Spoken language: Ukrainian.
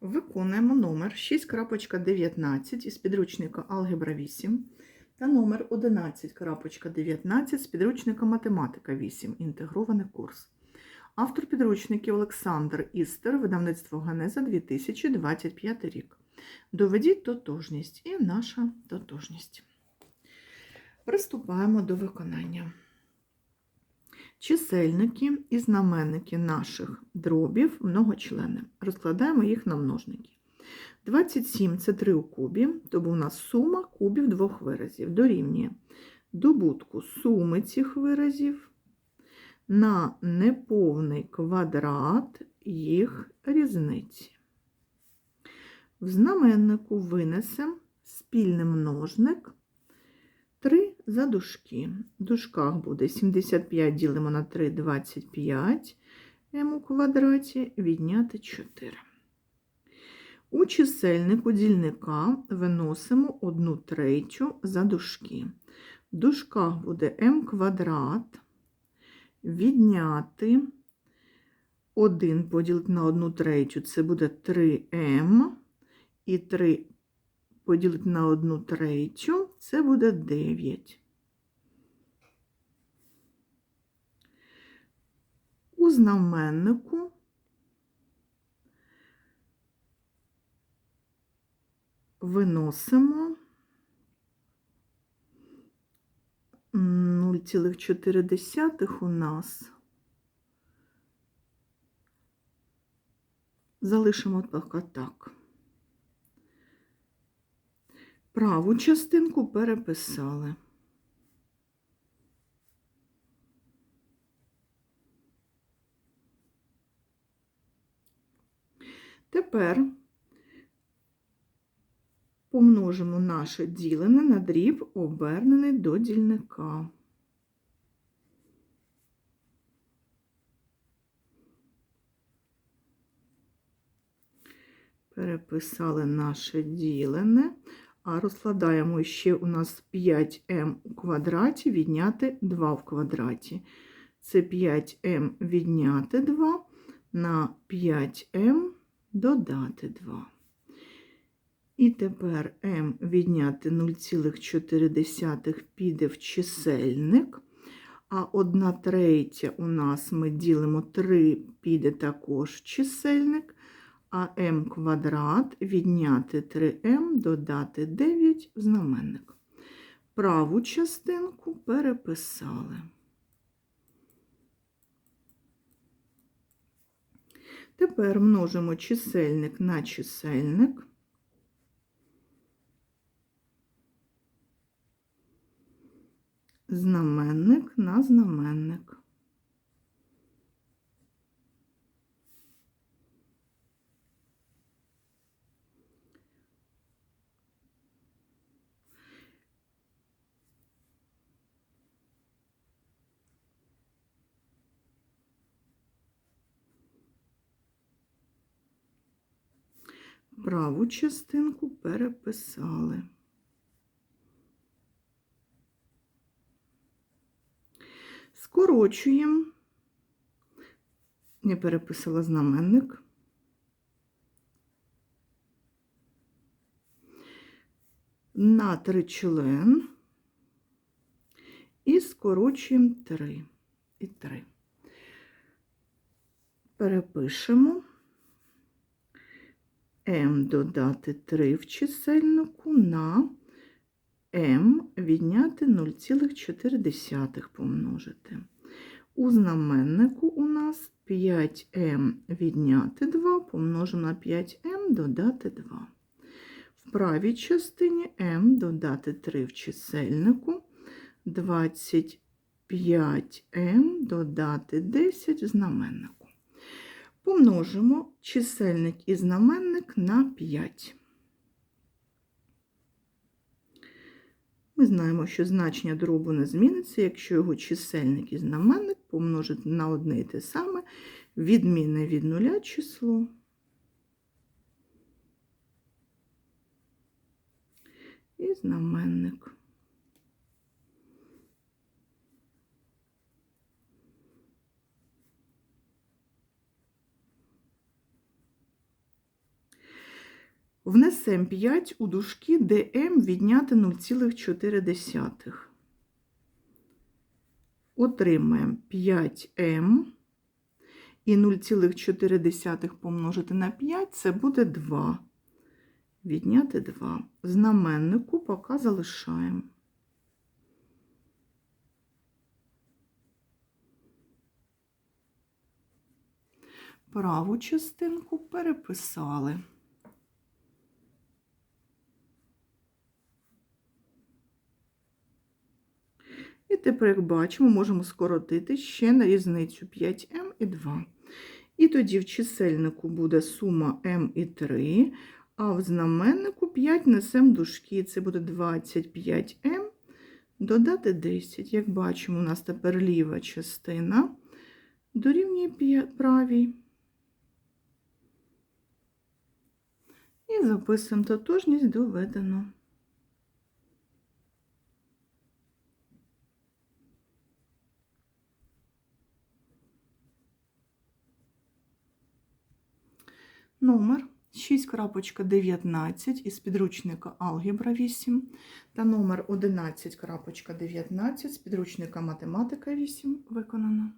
Виконуємо номер 6.19 із підручника Алгебра 8 та номер 11.19 з підручника Математика 8. Інтегрований курс. Автор підручників Олександр Істер, видавництво Генеза 2025 рік. Доведіть тотожність і наша тотожність. Приступаємо до виконання. Чисельники і знаменники наших дробів многочлени. Розкладаємо їх на множники. 27 це 3 у кубі, тобто у нас сума кубів двох виразів. Дорівнює добутку суми цих виразів на неповний квадрат їх різниці. В знаменнику винесемо спільний множник 3 за дужки. В дужках буде 75 ділимо на 3 – 25 м у квадраті, відняти 4. У чисельнику дільника виносимо 1 третю за дужки. В дужках буде m квадрат, відняти 1 поділити на 1 третю, це буде 3m, і 3 поділити на 1 третю, це буде 9. У знаменнику виносимо 0,4 у нас. Залишимо поки так. Праву частинку переписали. Тепер помножимо наше ділене на дріб, обернений до дільника. Переписали наше ділене, а розкладаємо ще у нас 5m у квадраті відняти 2 в квадраті. Це 5m відняти 2 на 5m додати 2. І тепер m відняти 0,4 піде в чисельник, а 1 третя у нас ми ділимо 3, піде також в чисельник, а m квадрат відняти 3m додати 9 в знаменник. Праву частинку переписали. Тепер множимо чисельник на чисельник. Знаменник на знаменник. Праву частинку переписали. Скорочуємо, я переписала знаменник. На три член і скорочуємо 3 і 3. Перепишемо m додати 3 в чисельнику на m відняти 0,4 помножити. У знаменнику у нас 5m відняти 2 помножимо на 5m додати 2. В правій частині m додати 3 в чисельнику, 25m додати 10 в знаменнику. Помножимо чисельник і знаменник на 5. Ми знаємо, що значення дробу не зміниться, якщо його чисельник і знаменник помножити на одне і те саме, відмінне від нуля число. І знаменник. Внесемо 5 у дужки, де m відняти 0,4. Отримаємо 5m і 0,4 помножити на 5 це буде 2. Відняти 2. Знаменнику поки залишаємо. Праву частинку переписали. І тепер, як бачимо, можемо скоротити ще на різницю 5m і 2. І тоді в чисельнику буде сума m і 3, а в знаменнику 5 несемо дужки. Це буде 25m додати 10. Як бачимо, у нас тепер ліва частина дорівнює правій. І записуємо тотожність доведено. Номер 6.19 із підручника Алгебра 8 та номер 11.19 з підручника Математика 8 виконано.